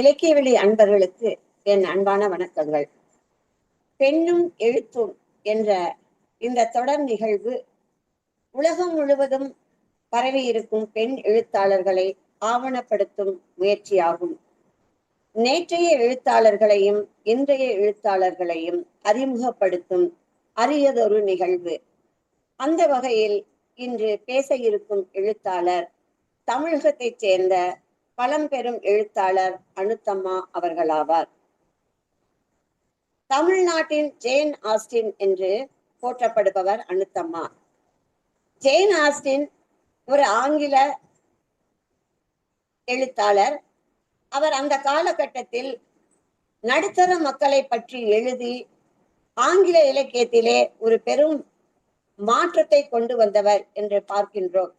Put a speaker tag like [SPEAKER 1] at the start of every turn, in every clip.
[SPEAKER 1] இலக்கிய வெளி அன்பர்களுக்கு என் அன்பான வணக்கங்கள். பெண்ணும் எழுத்தும் என்ற இந்த தொடர் நிகழ்வு உலகம் முழுவதும் பரவி இருக்கும் பெண் எழுத்தாளர்களை ஆவணப்படுத்தும் முயற்சியாகும். நேற்றைய எழுத்தாளர்களையும் இன்றைய எழுத்தாளர்களையும் அறிமுகப்படுத்தும் அரியதொரு நிகழ்வு. அந்த வகையில் இன்று பேச இருக்கும் எழுத்தாளர் தமிழகத்தைச் சேர்ந்த பழம்பெரும் எழுத்தாளர் அனுத்தம்மா அவர்களாவார். தமிழ்நாட்டின் ஜேன் ஆஸ்டின் என்று போற்றப்படுபவர் அனுத்தம்மா. ஜேன் ஆஸ்டின் ஒரு ஆங்கில எழுத்தாளர். அவர் அந்த காலகட்டத்தில் நடுத்தர மக்களை பற்றி எழுதி ஆங்கில இலக்கியத்திலே ஒரு பெரும் மாற்றத்தை கொண்டு வந்தவர் என்று பார்க்கின்றோம்.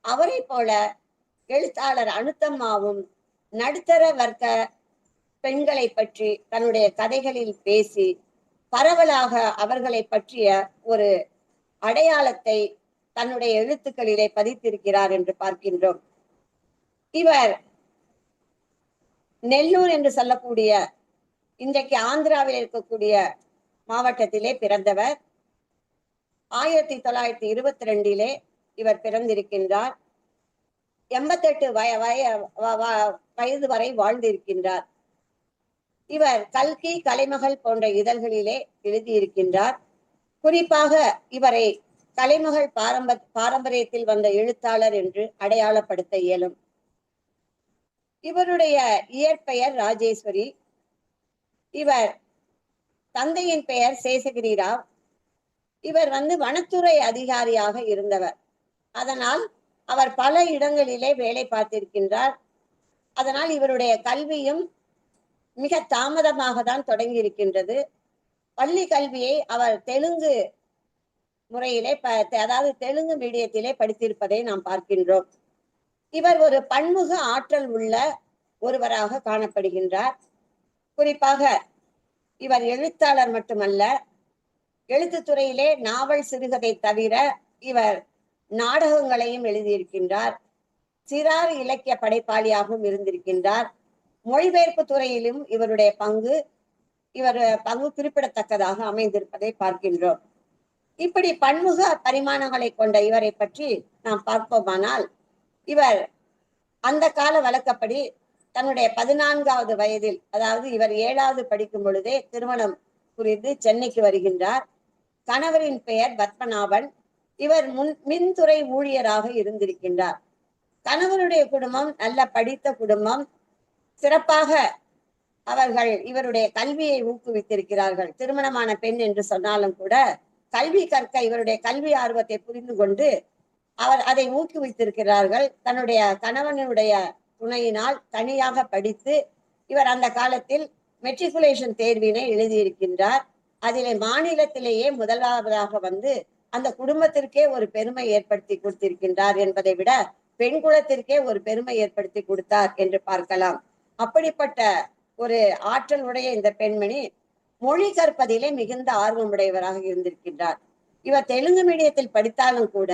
[SPEAKER 1] அவரை போல எழுத்தாளர் அனுத்தம்மாவும் நடுத்தர வர்க்க பெண்களை பற்றி தன்னுடைய கதைகளில் பேசி பரவலாக அவர்களை பற்றிய ஒரு அடையாளத்தை தன்னுடைய எழுத்துக்களிலே பதித்திருக்கிறார் என்று பார்க்கின்றோம். இவர் நெல்லூர் என்று சொல்லக்கூடிய இன்றைக்கு ஆந்திராவில் இருக்கக்கூடிய மாவட்டத்திலே பிறந்தவர். ஆயிரத்தி தொள்ளாயிரத்தி இருபத்தி ரெண்டிலே இவர் பிறந்திருக்கின்றார். எண்பத்தெட்டு வய வய வயது வரை வாழ்ந்திருக்கின்றார். இவர் கல்கி கலைமகள் போன்ற இதழ்களிலே எழுதியிருக்கின்றார். குறிப்பாக இவரை கலைமகள் பாரம்ப பாரம்பரியத்தில் வந்த எழுத்தாளர் என்று அடையாளப்படுத்த இயலும். இவருடைய இயற்பெயர் ராஜேஸ்வரி. இவர் தந்தையின் பெயர் சேசகிரி ராவ். இவர் வந்து வனத்துறை அதிகாரியாக இருந்தவர். அதனால் அவர் பல இடங்களிலே வேலை பார்த்திருக்கின்றார். அதனால் இவருடைய கல்வியும் மிக தாமதமாக தான் தொடங்கி இருக்கின்றது பள்ளி கல்வியை அவர் தெலுங்கு முறையிலே அதாவது தெலுங்கு மீடியத்திலே படித்திருப்பதை நாம் பார்க்கின்றோம். இவர் ஒரு பன்முக ஆற்றல் உள்ள ஒருவராக காணப்படுகின்றார். குறிப்பாக இவர் எழுத்தாளர் மட்டுமல்ல எழுத்துத்துறையிலே நாவல் சிறுகதை தவிர இவர் நாடகங்களையும் எழுதியிருக்கின்றார். சிறார் இலக்கிய படைப்பாளியாகவும் இருந்திருக்கின்றார். மொழிபெயர்ப்பு துறையிலும் இவருடைய பங்கு இவர் பங்கு குறிப்பிடத்தக்கதாக அமைந்திருப்பதை பார்க்கின்றோம். இப்படி பன்முக பரிமாணங்களை கொண்ட இவரை பற்றி நாம் பார்ப்போமானால் இவர் அந்த கால வழக்கப்படி தன்னுடைய பதினான்காவது வயதில் அதாவது இவர் ஏழாவது படிக்கும் பொழுதே திருமணம் புரிந்து சென்னைக்கு வருகின்றார். கணவரின் பெயர் பத்மநாபன். இவர் முன் மின்துறை ஊழியராக இருந்திருக்கின்றார். கணவனுடைய குடும்பம் நல்ல படித்த குடும்பம். சிறப்பாக அவர்கள் இவருடைய கல்வியை ஊக்குவித்திருக்கிறார்கள். திருமணமான பெண் என்று சொன்னாலும் கூட கல்வி கற்க இவருடைய கல்வி ஆர்வத்தை புரிந்து கொண்டு அவர் அதை ஊக்குவித்திருக்கிறார்கள். தன்னுடைய கணவனுடைய துணையினால் தனியாக படித்து இவர் அந்த காலத்தில் மெட்ரிகுலேஷன் தேர்வினை எழுதியிருக்கின்றார். அதிலே மாநிலத்திலேயே முதலாவதாக வந்து அந்த குடும்பத்திற்கே ஒரு பெருமை ஏற்படுத்தி கொடுத்திருக்கின்றார் என்பதை விட பெண் குலத்திற்கே ஒரு பெருமை ஏற்படுத்தி கொடுத்தார் என்று பார்க்கலாம். அப்படிப்பட்ட ஒரு ஆற்றல் உடைய இந்த பெண்மணி மொழி கற்பதிலே மிகுந்த ஆர்வம் உடையவராக இருந்திருக்கின்றார். இவர் தெலுங்கு மீடியத்தில் படித்தாலும் கூட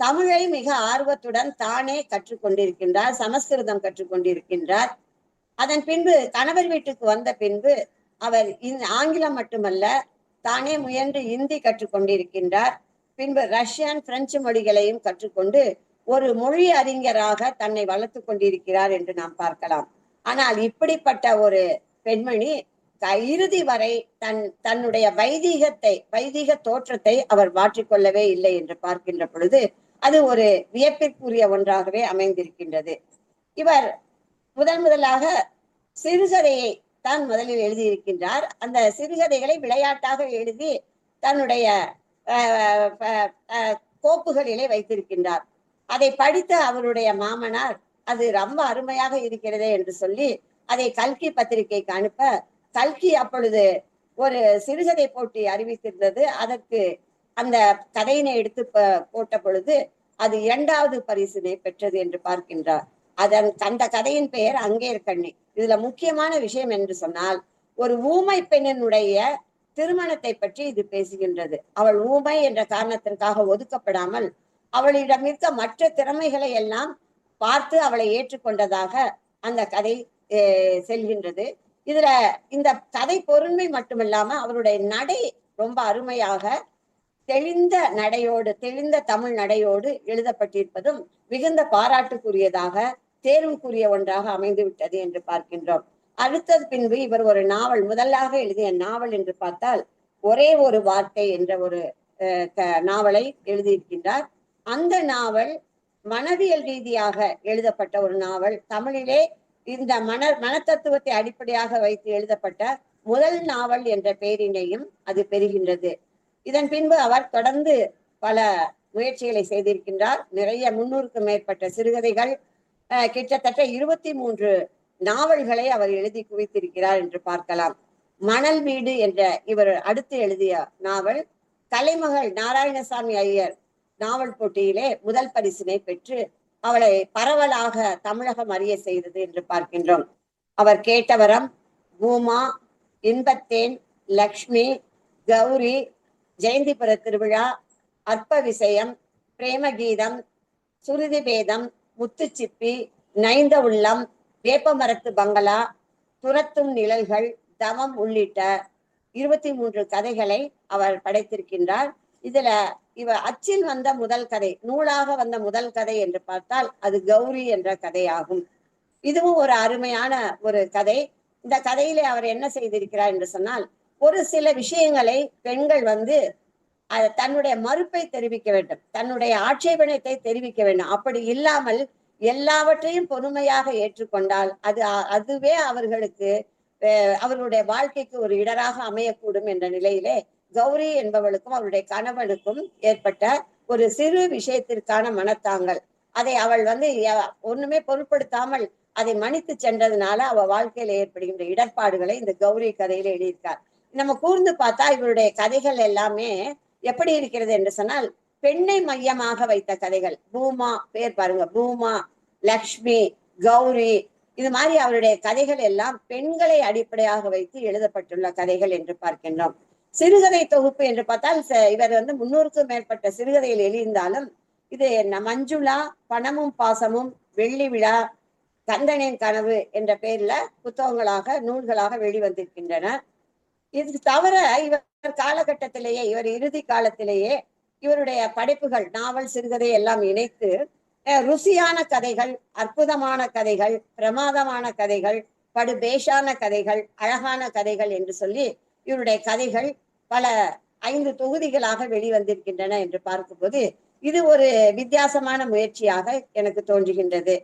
[SPEAKER 1] தமிழை மிக ஆர்வத்துடன் தானே கற்றுக்கொண்டிருக்கின்றார் சமஸ்கிருதம் கற்றுக்கொண்டிருக்கின்றார். அதன் பின்பு கணவர் வீட்டுக்கு வந்த பின்பு அவர் ஆங்கிலம் மட்டுமல்ல தானே முயன்று இந்தி கற்றுக்கொண்டிருக்கின்றார். பின்பு ரஷ்யன் பிரெஞ்சு மொழிகளையும் கற்றுக்கொண்டு ஒரு மொழி அறிஞராக தன்னை வளர்த்து கொண்டிருக்கிறார் என்று நாம் பார்க்கலாம். ஆனால் இப்படிப்பட்ட ஒரு பெண்மணி இறுதி வரை தன் தன்னுடைய வைதீகத்தை வைதீக தோற்றத்தை அவர் மாற்றிக்கொள்ளவே இல்லை என்று பார்க்கின்ற பொழுது அது ஒரு வியப்பிற்குரிய ஒன்றாகவே அமைந்திருக்கின்றது. இவர் முதன் முதலாக சிறுகதையை தான் முதலில் எழுதியிருக்கின்றார். அந்த சிறுகதைகளை விளையாட்டாக எழுதி தன்னுடைய கோப்புகளிலே வைத்திருக்கின்றார். அதை படித்த அவருடைய மாமனார் அது ரொம்ப அருமையாக இருக்கிறதே என்று சொல்லி அதை கல்கி பத்திரிகைக்கு அனுப்ப கல்கி அப்பொழுது ஒரு சிறுகதை போட்டி அறிவித்திருந்தது. அதற்கு அந்த கதையினை எடுத்து போட்ட பொழுது அது இரண்டாவது பரிசினை பெற்றது என்று பார்க்கின்றார். அதன் அந்த கதையின் பெயர் அங்கே இருக்கண்ணே இதுல முக்கியமான விஷயம் என்று சொன்னால் ஒரு ஊமை பெண்ணினுடைய திருமணத்தை பற்றி இது பேசுகின்றது. அவள் ஊமை என்ற காரணத்திற்காக ஒதுக்கப்படாமல் அவளிடம் இருக்க மற்ற திறமைகளை எல்லாம் பார்த்து அவளை ஏற்றுக்கொண்டதாக அந்த கதை செல்கின்றது. இதுல இந்த கதை பொருண்மை மட்டுமில்லாம அவருடைய நடை ரொம்ப அருமையாக தெளிந்த நடையோடு தெளிந்த தமிழ் நடையோடு எழுதப்பட்டிருப்பதும் மிகுந்த பாராட்டுக்குரியதாக தேர்வுக்குரிய ஒன்றாக அமைந்து விட்டது என்று பார்க்கின்றோம். அடுத்தது பின்பு இவர் ஒரு நாவல் முதலாக எழுதிய நாவல் என்று பார்த்தால் ஒரே ஒரு வார்த்தை என்ற ஒரு நாவலை எழுதியிருக்கின்றார். அந்த நாவல் மனவியல் ரீதியாக எழுதப்பட்ட ஒரு நாவல். தமிழிலே இந்த மன மனத்தத்துவத்தை அடிப்படையாக வைத்து எழுதப்பட்ட முதல் நாவல் என்ற பெயரினையும் அது பெறுகின்றது. இதன் பின்பு அவர் தொடர்ந்து பல முயற்சிகளை செய்திருக்கின்றார். நிறைய முன்னூறுக்கும் மேற்பட்ட சிறுகதைகள் கிட்டத்தட்ட இருபத்தி மூன்று நாவல்களை அவர் எழுதி குவித்திருக்கிறார் என்று பார்க்கலாம். மணல் வீடு என்ற இவர் அடுத்து எழுதிய நாவல் கலைமகள் நாராயணசாமி ஐயர் நாவல் போட்டியிலே முதல் பரிசினை பெற்று அவளை பரவலாக தமிழகம் அறிய செய்தது என்று பார்க்கின்றோம். அவர் கேட்டவரம் பூமா இன்பத்தேன் லக்ஷ்மி கௌரி ஜெயந்திபுர திருவிழா அற்ப விஷயம் பிரேமகீதம் சுருதி பேதம் முத்துச்சிப்பி நைந்த உள்ளம் வேப்பமரத்து பங்களா துரத்தும் நிழல்கள் தவம் உள்ளிட்ட இருபத்தி மூன்று கதைகளை அவர் படைத்திருக்கின்றார். இதுல இவ அச்சில் வந்த முதல் கதை நூலாக வந்த முதல் கதை என்று பார்த்தால் அது கௌரி என்ற கதையாகும். இதுவும் ஒரு அருமையான ஒரு கதை. இந்த கதையிலே அவர் என்ன செய்திருக்கிறார் என்று சொன்னால் ஒரு சில விஷயங்களை பெண்கள் வந்து அது தன்னுடைய மறுப்பை தெரிவிக்க வேண்டும். தன்னுடைய ஆட்சேபணத்தை தெரிவிக்க வேண்டும். அப்படி இல்லாமல் எல்லாவற்றையும் பொறுமையாக ஏற்றுக்கொண்டால் அது அதுவே அவர்களுக்கு அவர்களுடைய வாழ்க்கைக்கு ஒரு இடராக அமையக்கூடும் என்ற நிலையிலே கௌரி என்பவளுக்கும் அவருடைய கணவனுக்கும் ஏற்பட்ட ஒரு சிறு விஷயத்திற்கான மனத்தாங்கல். அதை அவள் வந்து ஒண்ணுமே பொருட்படுத்தாமல் அதை மன்னித்து சென்றதுனால அவ வாழ்க்கையில ஏற்படுகின்ற இடர்பாடுகளை இந்த கௌரி கதையில எழுதியிருக்கார். நம்ம கூர்ந்து பார்த்தா இவருடைய கதைகள் எல்லாமே எப்படி இருக்கிறது என்று சொன்னால் பெண்ணை மையமாக வைத்த கதைகள். பூமா பேர் பாருங்க பூமா லக்ஷ்மி கௌரி இது மாதிரி அவருடைய கதைகள் எல்லாம் பெண்களை அடிப்படையாக வைத்து எழுதப்பட்டுள்ள கதைகள் என்று பார்க்கின்றோம். சிறுகதை தொகுப்பு என்று பார்த்தால் இவர் வந்து முன்னூறுக்கும் மேற்பட்ட சிறுகதைகள் எழுதியிருந்தாலும் இது என்ன மஞ்சுளா பணமும் பாசமும் வெள்ளி விழா கந்தனின் கனவு என்ற பெயர்ல புத்தகங்களாக நூல்களாக வெளிவந்திருக்கின்றன. இது தவிர இவர் காலகட்டத்திலேயே இவர் இறுதி காலத்திலேயே இவருடைய படைப்புகள் நாவல் சிறுகதை எல்லாம் இணைத்து ருசியான கதைகள் அற்புதமான கதைகள் பிரமாதமான கதைகள் படுபேஷான கதைகள் அழகான கதைகள் என்று சொல்லி இவருடைய கதைகள் பல ஐந்து தொகுதிகளாக வெளிவந்திருக்கின்றன என்று பார்க்கும்போது இது ஒரு வித்தியாசமான முயற்சியாக எனக்கு தோன்றுகின்றது.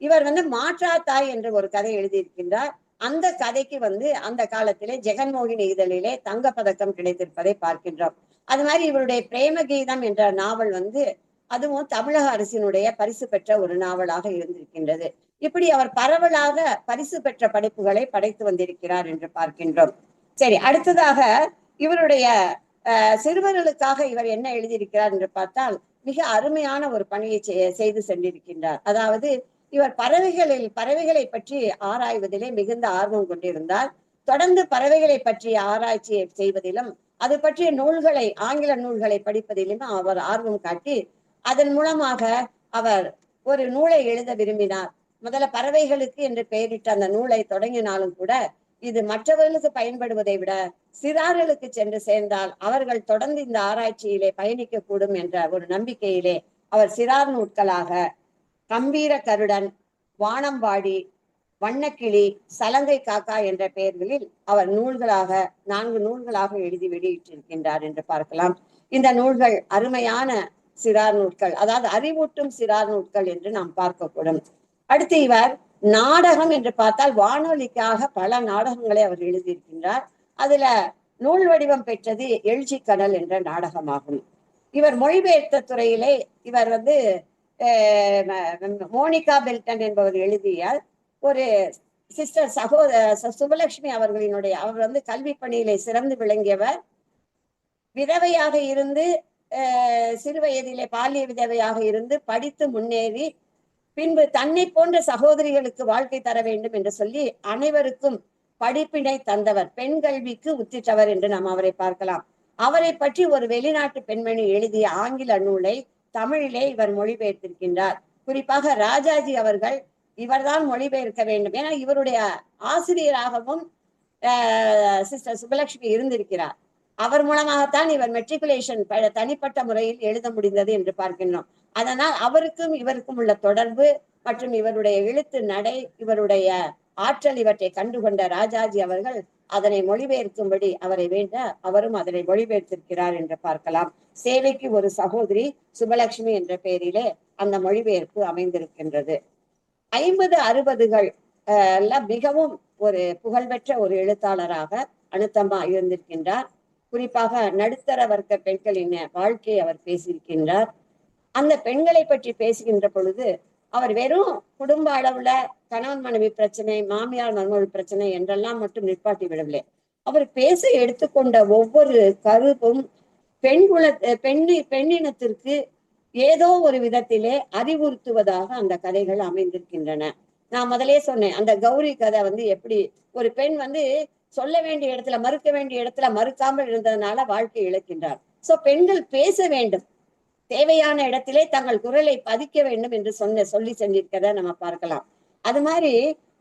[SPEAKER 1] இவர் வந்து மாற்றா தாய் என்று ஒரு கதை எழுதியிருக்கின்றார். அந்த கதைக்கு வந்து அந்த காலத்திலே ஜெகன்மோகினி இதழிலே தங்க பதக்கம் கிடைத்திருப்பதை பார்க்கின்றோம். அது மாதிரி இவருடைய பிரேம கீதம் என்ற நாவல் வந்து அதுவும் தமிழக அரசினுடைய பரிசு பெற்ற ஒரு நாவலாக இருந்திருக்கின்றது. இப்படி அவர் பரவலாக பரிசு பெற்ற படைப்புகளை படைத்து வந்திருக்கிறார் என்று பார்க்கின்றோம். சரி அடுத்ததாக இவருடைய அஹ், சிறுவர்களுக்காக இவர் என்ன எழுதியிருக்கிறார் என்று பார்த்தால் மிக அருமையான ஒரு பணியை செய்து சென்றிருக்கின்றார். அதாவது இவர் பறவைகளில் பறவைகளை பற்றி ஆராய்வதிலே மிகுந்த ஆர்வம் கொண்டிருந்தார். தொடர்ந்து பறவைகளை பற்றிய ஆராய்ச்சியை செய்வதிலும் அது பற்றிய நூல்களை ஆங்கில நூல்களை படிப்பதிலும் அவர் ஆர்வம் காட்டி அதன் மூலமாக அவர் ஒரு நூலை எழுத விரும்பினார். முதல்ல பறவைகளுக்கு என்று பெயரிட்ட அந்த நூலை தொடங்கினாலும் கூட இது மற்றவர்களுக்கு பயன்படுவதை விட சிறார்களுக்கு சென்று சேர்ந்தால் அவர்கள் தொடர்ந்து இந்த ஆராய்ச்சியிலே பயணிக்க கூடும் என்ற ஒரு நம்பிக்கையிலே அவர் சிறார் நூட்களாக கம்பீர கருடன் வானம்பாடி வண்ணக்கிளி சலங்கை காக்கா என்ற பெயர்களில் அவர் நூல்களாக நான்கு நூல்களாக எழுதி வெளியிட்டிருக்கின்றார் என்று பார்க்கலாம். இந்த நூல்கள் அருமையான சிறார் நூல்கள் அதாவது அறிவூட்டும் சிறார் நூல்கள் என்று நாம் பார்க்கக்கூடும். அடுத்து இவர் நாடகம் என்று பார்த்தால் வானொலிக்காக பல நாடகங்களை அவர் எழுதியிருக்கின்றார். அதுல நூல் வடிவம் பெற்றது எழுச்சி கடல் என்ற நாடகமாகும். இவர் மொழிபெயர்த்த துறையிலே இவர் வந்து மோனிகா பெல்டன் என்பவர் எழுதிய ஒரு சிஸ்டர் சகோதர சுபலட்சுமி அவர்களினுடைய அவர் வந்து கல்வி பணியிலே சிறந்து விளங்கியவர். விதவையாக இருந்து சிறு வயதிலே பாலிய விதவையாக இருந்து படித்து முன்னேறி பின்பு தன்னை போன்ற சகோதரிகளுக்கு வாழ்க்கை தர வேண்டும் என்று சொல்லி அனைவருக்கும் படிப்பினை தந்தவர். பெண் கல்விக்கு உத்திட்டவர் என்று நாம் அவரை பார்க்கலாம். அவரை பற்றி ஒரு வெளிநாட்டு பெண்மணி எழுதிய ஆங்கில நூலை தமிழிலே இவர் மொழிபெயர்த்திருக்கின்றார். குறிப்பாக ராஜாஜி அவர்கள் இவர்தான் மொழிபெயர்க்க வேண்டும். ஏன்னா இவருடைய ஆசிரியராகவும் சிஸ்டர் சுபலட்சுமி இருந்திருக்கிறார். அவர் மூலமாகத்தான் இவர் மெட்ரிகுலேஷன் தனிப்பட்ட முறையில் எழுத முடிந்தது என்று பார்க்கின்றோம். அதனால் அவருக்கும் இவருக்கும் உள்ள தொடர்பு மற்றும் இவருடைய எழுத்து நடை இவருடைய ஆற்றல் இவற்றை கண்டுகொண்ட ராஜாஜி அவர்கள் அதனை மொழிபெயர்க்கும்படி அவரை வேண்ட அவரும் அதனை மொழிபெயர்த்திருக்கிறார் என்று பார்க்கலாம். சேவைக்கு ஒரு சகோதரி சுபலட்சுமி என்ற பெயரிலே அந்த மொழிபெயர்ப்பு அமைந்திருக்கின்றது. ஐம்பது அறுபதுகள் எல்லாம் மிகவும் ஒரு புகழ்பெற்ற ஒரு எழுத்தாளராக அனுத்தமா இருந்திருக்கின்றார். குறிப்பாக நடுத்தர வர்க்க பெண்களின் வாழ்க்கையை அவர் பேசியிருக்கின்றார். அந்த பெண்களை பற்றி பேசுகின்ற பொழுது அவர் வெறும் குடும்ப அளவுல கணவன் மனைவி பிரச்சனை மாமியார் மருமகள் பிரச்சனை என்றெல்லாம் மட்டும் நிற்பாட்டி விடவில்லை. அவர் பேச எடுத்துக்கொண்ட ஒவ்வொரு கருவும் பெண் குல பெண்ணி பெண்ணினத்திற்கு ஏதோ ஒரு விதத்திலே அறிவுறுத்துவதாக அந்த கதைகள் அமைந்திருக்கின்றன. நான் முதலே சொன்னேன் அந்த கௌரி கதை வந்து எப்படி ஒரு பெண் வந்து சொல்ல வேண்டிய இடத்துல மறுக்க வேண்டிய இடத்துல மறுக்காமல் இருந்ததுனால வாழ்க்கை இழக்கின்றார். சோ பெண்கள் பேச வேண்டும். தேவையான இடத்திலே தங்கள் குரலை பதிக்க வேண்டும் என்று சொன்ன சொல்லி சென்றிருக்கிறத நம்ம பார்க்கலாம். அது மாதிரி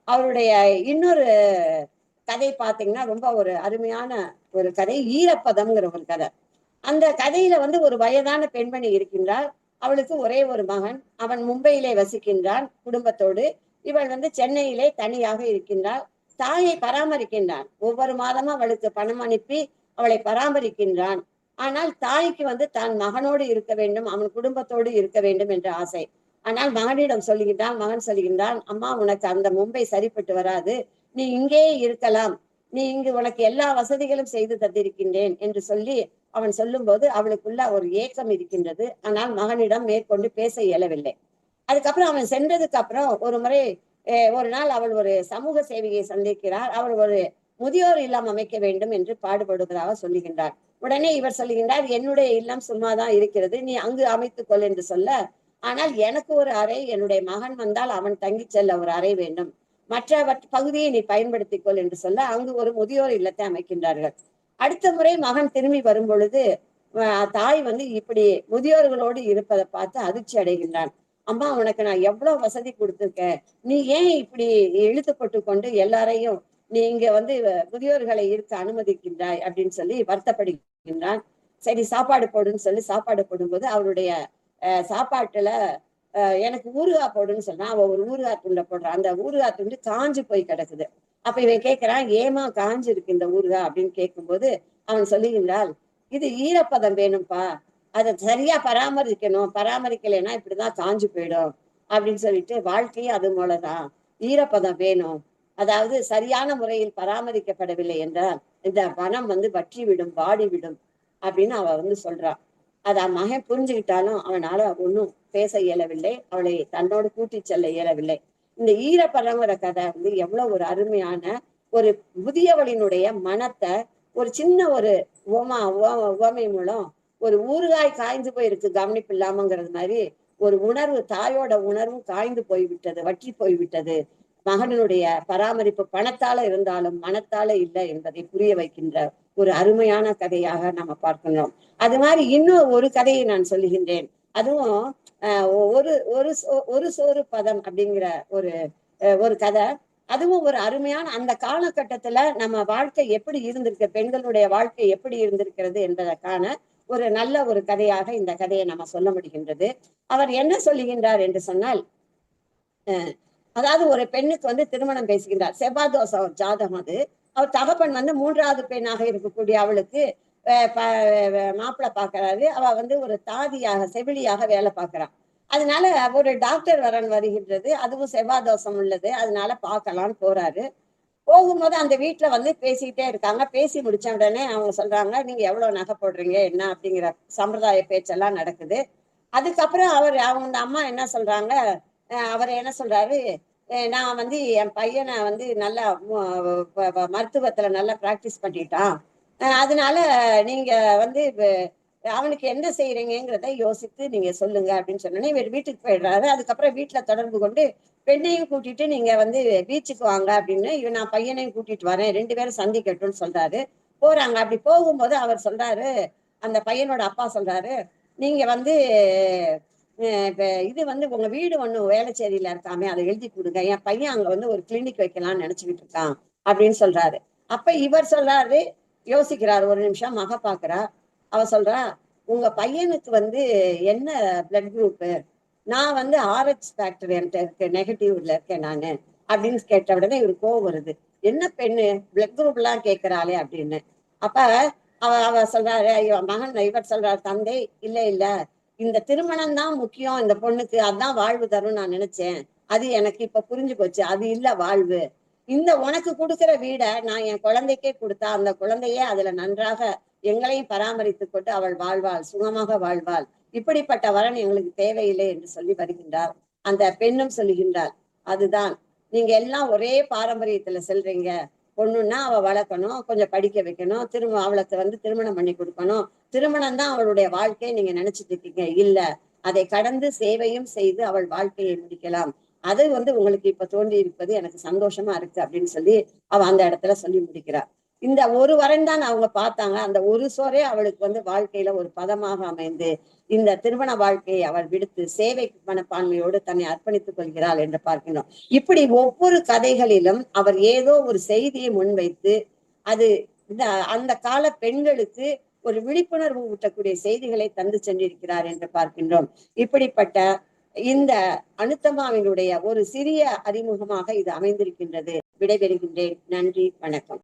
[SPEAKER 1] அவருடைய இன்னொரு கதை பார்த்தீங்கன்னா ரொம்ப ஒரு அருமையான ஒரு கதை ஈரப்பதம்ங்கிற ஒரு கதை. அந்த கதையில வந்து ஒரு வயதான பெண்மணி இருக்கின்றாள். அவளுக்கு ஒரே ஒரு மகன் அவன் மும்பையிலே வசிக்கின்றான் குடும்பத்தோடு. இவள் வந்து சென்னையிலே தனியாக இருக்கின்றாள். தாயை பராமரிக்கின்றான். ஒவ்வொரு மாதமும் அவளுக்கு பணம் அனுப்பி அவளை பராமரிக்கின்றான். ஆனால் தாய்க்கு வந்து தான் மகனோடு இருக்க வேண்டும் அவன் குடும்பத்தோடு இருக்க வேண்டும் என்ற ஆசை. ஆனால் மகனிடம் சொல்லுகின்றான் மகன் சொல்லுகின்றான் அம்மா உனக்கு அந்த மும்பை சரிப்பட்டு வராது. நீ இங்கே இருக்கலாம். நீ இங்கு உனக்கு எல்லா வசதிகளும் செய்து தந்திருக்கின்றேன் என்று சொல்லி அவன் சொல்லும்போது அவளுக்குள்ள ஒரு ஏக்கம் இருக்கின்றது. ஆனால் மகனிடம் மேற்கொண்டு பேச இயலவில்லை. அதுக்கப்புறம் அவன் சென்றதுக்கு அப்புறம் ஒரு முறை ஒரு நாள் அவள் ஒரு சமூக சேவையை சந்திக்கிறார். அவள் ஒரு முதியோர் இல்லம் அமைக்க வேண்டும் என்று பாடுபடுவதாக சொல்லுகின்றார் உடனே இவர் சொல்லுகின்றார் என்னுடைய இல்லம் சும்மாதான் இருக்கிறது. நீ அங்கு அமைத்துக் கொள் என்று சொல்ல ஆனால் எனக்கு ஒரு அறை என்னுடைய மகன் வந்தால் அவன் தங்கி செல்ல ஒரு அறை வேண்டும். மற்ற பகுதியை நீ பயன்படுத்திக் கொள் என்று சொல்ல அங்கு ஒரு முதியோர் இல்லத்தை அமைக்கின்றார்கள். அடுத்த முறை மகன் திரும்பி வரும் பொழுது தாய் வந்து இப்படி முதியோர்களோடு இருப்பதை பார்த்து அதிர்ச்சி அடைகின்றான். அம்மா உனக்கு நான் எவ்வளவு வசதி கொடுத்துருக்கேன். நீ ஏன் இப்படி இழுத்துப்பட்டு கொண்டு எல்லாரையும் நீ இங்க வந்து முதியோர்களை இருக்க அனுமதிக்கின்றாய் அப்படின்னு சொல்லி வருத்தப்படுகின்றான். சரி சாப்பாடு போடுன்னு சொல்லி சாப்பாடு போடும்போது அவருடைய சாப்பாட்டுல எனக்கு ஊறுகா போடுன்னு சொன்னா அவ ஒரு ஊறுகா துண்டை போடுறான் அந்த ஊறுகா துண்டு காஞ்சு போய் கிடக்குது. அப்ப இவன் கேட்கிறான் ஏமா காஞ்சு இருக்கு இந்த ஊறுகா அப்படின்னு கேட்கும்போது அவன் சொல்லுகின்றால் இது ஈரப்பதம் வேணும்ப்பா அதை சரியா பராமரிக்கணும். பராமரிக்கலைன்னா இப்படிதான் காஞ்சு போயிடும் அப்படின்னு சொல்லிட்டு வாழ்க்கையும் அது போலதான். ஈரப்பதம் வேணும். அதாவது சரியான முறையில் பராமரிக்கப்படவில்லை என்றால் இந்த பணம் வந்து வற்றி விடும் வாடி விடும் அப்படின்னு அவ வந்து சொல்றான் அத மகன் புரிஞ்சுக்கிட்டாலும் அவனால ஒன்றும் பேச இயலவில்லை அவளை தன்னோடு கூட்டி செல்ல இயலவில்லை. இந்த ஈரப்பழங்கிற கதை வந்து எவ்வளவு ஒரு அருமையான ஒரு புதியவளினுடைய மனத்தை ஒரு சின்ன ஒரு உமா உவமை மூலம் ஒரு ஊறுகாய் காய்ந்து போயிருக்கு கவனிப்பு இல்லாமங்கிறது மாதிரி ஒரு உணர்வு தாயோட உணர்வும் காய்ந்து போய்விட்டது வற்றி போய்விட்டது. மகனுடைய பராமரிப்பு பணத்தால இருந்தாலும் மனத்தால இல்லை என்பதை புரிய வைக்கின்ற ஒரு அருமையான கதையாக நம்ம பார்க்கணும் அது மாதிரி இன்னும் ஒரு கதையை நான் சொல்லுகின்றேன். அதுவும் ஒரு ஒரு ஒரு சோறு பதம் அப்படிங்கிற ஒரு ஒரு கதை. அதுவும் ஒரு அருமையான அந்த காலகட்டத்துல நம்ம வாழ்க்கை எப்படி இருந்திருக்கு பெண்களுடைய வாழ்க்கை எப்படி இருந்திருக்கிறது என்பதற்கான ஒரு நல்ல ஒரு கதையாக இந்த கதையை நம்ம சொல்ல முடிகின்றது. அவர் என்ன சொல்லுகின்றார் என்று சொன்னால் அதாவது ஒரு பெண்ணுக்கு வந்து திருமணம் பேசுகின்றார் செவ்வாதோச ஜாதகம் அது. அவர் தகப்பன் வந்து மூன்றாவது பெண்ணாக இருக்கக்கூடிய அவளுக்கு மாப்பிள்ளை பாக்குறாரு அவ வந்து ஒரு தாதியாக செவிலியாக வேலை பார்க்கறான் அதனால ஒரு டாக்டர் வரன் வருகின்றது. அதுவும் செவ்வாதோஷம் உள்ளது. அதனால பார்க்கலான்னு போறாரு. போகும்போது அந்த வீட்டுல வந்து பேசிக்கிட்டே இருக்காங்க. பேசி முடிச்ச உடனே அவங்க சொல்றாங்க நீங்க எவ்வளவு நகை போடுறீங்க? என்ன? அப்படிங்கிற சம்பிரதாய பேச்செல்லாம் நடக்குது. அதுக்கப்புறம் அவர் அவங்க அம்மா என்ன சொல்றாங்க? அவர் என்ன சொல்றாரு? நான் வந்து என் பையனை வந்து நல்லா மருத்துவத்துல நல்லா பிராக்டிஸ் பண்ணிட்டான். அதனால நீங்க வந்து அவனுக்கு என்ன செய்யறீங்கிறத யோசித்து நீங்க சொல்லுங்க அப்படின்னு சொன்னோன்னே இவர் வீட்டுக்கு போயிடுறாரு. அதுக்கப்புறம் வீட்டுல தொடர்பு கொண்டு பெண்ணையும் கூட்டிட்டு நீங்க வந்து பீச்சுக்கு வாங்க அப்படின்னு இவன் நான் பையனையும் கூட்டிட்டு வரேன். ரெண்டு பேரும் சந்திக்கட்டும்னு சொல்றாரு. போறாங்க. அப்படி போகும்போது அவர் சொல்றாரு அந்த பையனோட அப்பா சொல்றாரு நீங்க வந்து இப்ப இது வந்து உங்க வீடு ஒண்ணு வேலைச்சேரியில இருக்காமே அதை எழுதி கொடுங்க. என் பையன் அங்க வந்து ஒரு கிளினிக் வைக்கலாம்னு நினைச்சுக்கிட்டு இருக்கான் அப்படின்னு சொல்றாரு. அப்ப இவர் சொல்றாரு யோசிக்கிறாரு ஒரு நிமிஷம் மக பாக்குறா. அவ சொல்றா உங்க பையனுக்கு வந்து என்ன பிளட் குரூப் நான் வந்து ஆர்ஹெச் ஃபேக்டர் என்கிட்ட இருக்கு நெகட்டிவ்ல இருக்கேன் நானு அப்படின்னு கேட்ட உடனே இவர் கோவம் வருது. என்ன பெண்ணு? பிளட் குரூப் எல்லாம் கேட்கிறாளே அப்படின்னு. அப்ப அவ அவ சொல்றாரு ஐயோ மகன் இவர் சொல்றாரு தந்தை இல்ல இல்ல. இந்த திருமணம் தான் முக்கியம் இந்த பொண்ணுக்கு அதான் வாழ்வு தரும் நான் நினைச்சேன். அது எனக்கு இப்ப புரிஞ்சு போச்சு. அது இல்ல வாழ்வு. இந்த உனக்கு கொடுக்கிற வீட நான் என் குழந்தைக்கே கொடுத்தா அந்த குழந்தையே அதுல நன்றாக எங்களையும் பராமரித்து கொண்டு அவள் வாழ்வாள் சுகமாக வாழ்வாள். இப்படிப்பட்ட வரன் எங்களுக்கு தேவையில்லை என்று சொல்லி வருகின்றார். அந்த பெண்ணும் சொல்லுகின்றார் அதுதான். நீங்க எல்லாம் ஒரே பாரம்பரியத்துல செல்றீங்க. பொண்ணுன்னா அவ வளர்க்கணும் கொஞ்சம் படிக்க வைக்கணும் திரும்ப அவளுக்கு வந்து திருமணம் பண்ணி கொடுக்கணும். திருமணம் தான் அவளுடைய வாழ்க்கையை நீங்க நினைச்சிட்டு இருக்கீங்க. இல்ல அதை கடந்து சேவையும் செய்து அவள் வாழ்க்கையை முடிக்கலாம். அது வந்து உங்களுக்கு இப்ப தோன்றி இருப்பது எனக்கு சந்தோஷமா இருக்கு அப்படின்னு சொல்லி அவ அந்த இடத்துல சொல்லி முடிக்கிறார் இந்த ஒரு வரன் தான் அவங்க பார்த்தாங்க. அந்த ஒரு சோரே அவளுக்கு வந்து வாழ்க்கையில ஒரு பதமாக அமைந்து இந்த திருமண வாழ்க்கையை அவள் விடுத்து சேவை மனப்பான்மையோடு தன்னை அர்ப்பணித்துக் கொள்கிறாள் என்று பார்க்கிறோம் இப்படி ஒவ்வொரு கதைகளிலும் அவர் ஏதோ ஒரு செய்தியை முன்வைத்து அது இந்த அந்த கால பெண்களுக்கு ஒரு விழிப்புணர்வு ஊட்டக்கூடிய செய்திகளை தந்து சென்றிருக்கிறார் என்று பார்க்கின்றோம். இப்படிப்பட்ட இந்த அனுத்தமாவினுடைய ஒரு சிறிய அறிமுகமாக இது அமைந்திருக்கின்றது. விடைபெறுகின்றேன். நன்றி. வணக்கம்.